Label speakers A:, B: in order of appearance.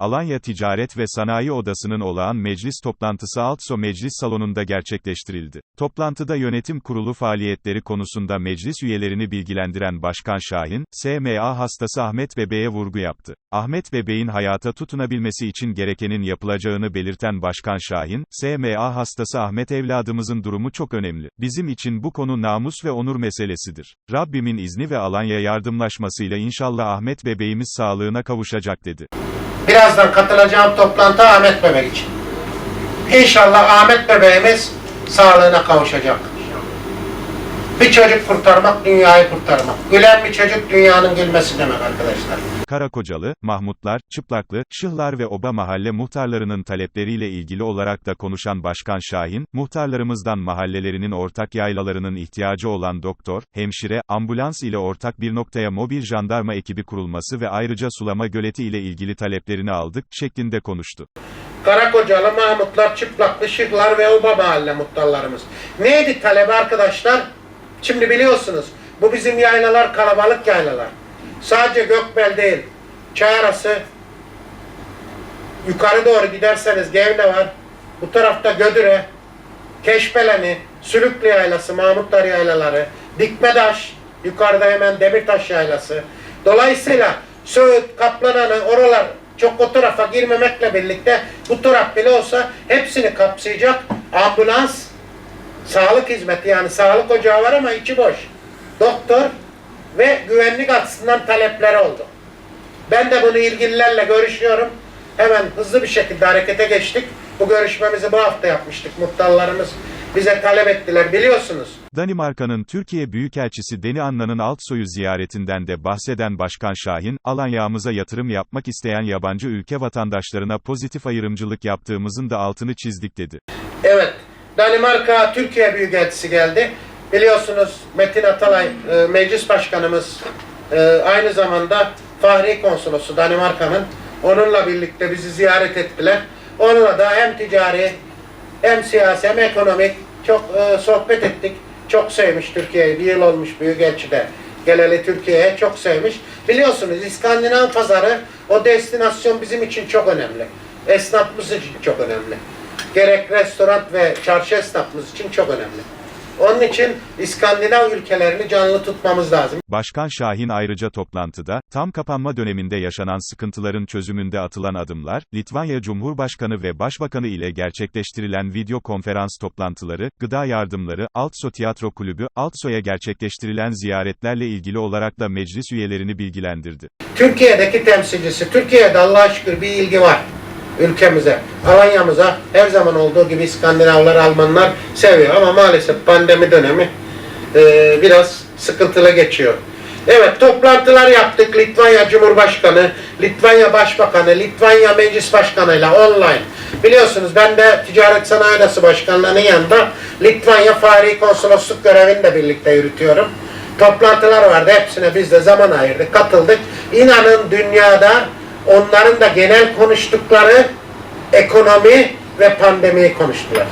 A: Alanya Ticaret ve Sanayi Odası'nın olağan meclis toplantısı Altso Meclis Salonu'nda gerçekleştirildi. Toplantıda yönetim kurulu faaliyetleri konusunda meclis üyelerini bilgilendiren Başkan Şahin, SMA hastası Ahmet Bebe'ye vurgu yaptı. Ahmet Bebe'in hayata tutunabilmesi için gerekenin yapılacağını belirten Başkan Şahin, SMA hastası Ahmet evladımızın durumu çok önemli. Bizim için bu konu namus ve onur meselesidir. Rabbimin izni ve Alanya yardımlaşmasıyla inşallah Ahmet Bebeğimiz sağlığına kavuşacak dedi.
B: Birazdan katılacağım toplantı Ahmet Bebek için. İnşallah Ahmet bebeğimiz sağlığına kavuşacak. Bir çocuk kurtarmak, dünyayı kurtarmak. Gülen bir çocuk dünyanın gülmesi demek arkadaşlar.
A: Karakocalı, Mahmutlar, Çıplaklı, Şıhlar ve Oba mahalle muhtarlarının talepleriyle ilgili olarak da konuşan Başkan Şahin, muhtarlarımızdan mahallelerinin ortak yaylalarının ihtiyacı olan doktor, hemşire, ambulans ile ortak bir noktaya mobil jandarma ekibi kurulması ve ayrıca sulama göleti ile ilgili taleplerini aldık, şeklinde konuştu.
B: Karakocalı, Mahmutlar, Çıplaklı, Şıklar ve Oba mahalle muhtarlarımız. Neydi talebi arkadaşlar? Şimdi biliyorsunuz bu bizim yaylalar kalabalık yaylalar. Sadece Gökbel değil. Çayarası yukarı doğru giderseniz Gevne var. Bu tarafta Gödüre, Keşbeleni, Sülüklü Yaylası, Mahmutlar Yaylaları, Dikmedaş, yukarıda hemen Demirtaş Yaylası. Dolayısıyla Söğüt, Kaplananı, oralar çok o tarafa girmemekle birlikte bu taraf bile olsa hepsini kapsayacak ambulans, sağlık hizmeti yani sağlık ocağı var ama içi boş. Doktor ve güvenlik açısından talepleri oldu. Ben de bunu ilgililerle görüşüyorum. Hemen hızlı bir şekilde harekete geçtik. Bu görüşmemizi bu hafta yapmıştık. Muhtarlarımız bize talep ettiler biliyorsunuz.
A: Danimarka'nın Türkiye Büyükelçisi Deni Anna'nın Altsoy'u ziyaretinden de bahseden Başkan Şahin, Alanya'mıza yatırım yapmak isteyen yabancı ülke vatandaşlarına pozitif ayrımcılık yaptığımızın da altını çizdik dedi.
B: Evet, Danimarka Türkiye Büyükelçisi geldi. Biliyorsunuz Metin Atalay e, meclis başkanımız e, aynı zamanda Fahri Konsolosu Danimarka'nın onunla birlikte bizi ziyaret ettiler. Onunla da hem ticari hem siyasi hem ekonomik çok e, sohbet ettik. Çok sevmiş Türkiye'yi. Bir yıl olmuş Büyükelçi'de. Geleli Türkiye'ye çok sevmiş. Biliyorsunuz İskandinav pazarı o destinasyon bizim için çok önemli. Esnafımız için çok önemli. Gerek restoran ve çarşı esnafımız için çok önemli. Onun için İskandinav ülkelerini canlı tutmamız lazım.
A: Başkan Şahin ayrıca toplantıda, tam kapanma döneminde yaşanan sıkıntıların çözümünde atılan adımlar, Litvanya Cumhurbaşkanı ve Başbakanı ile gerçekleştirilen video konferans toplantıları, gıda yardımları, Altso Tiyatro Kulübü, Altso'ya gerçekleştirilen ziyaretlerle ilgili olarak da meclis üyelerini bilgilendirdi.
B: Türkiye'deki temsilcisi, Türkiye'de Allah'a şükür bir ilgi var ülkemize, Alanya'mıza her zaman olduğu gibi İskandinavlar, Almanlar seviyor ama maalesef pandemi dönemi e, biraz sıkıntılı geçiyor. Evet toplantılar yaptık Litvanya Cumhurbaşkanı, Litvanya Başbakanı, Litvanya Meclis Başkanı ile online. Biliyorsunuz ben de Ticaret Sanayi Odası Başkanlığı'nın yanında Litvanya Fahri Konsolosluk görevini de birlikte yürütüyorum. Toplantılar vardı hepsine biz de zaman ayırdık, katıldık. İnanın dünyada onların da genel konuştukları ekonomi ve pandemiyi konuştular.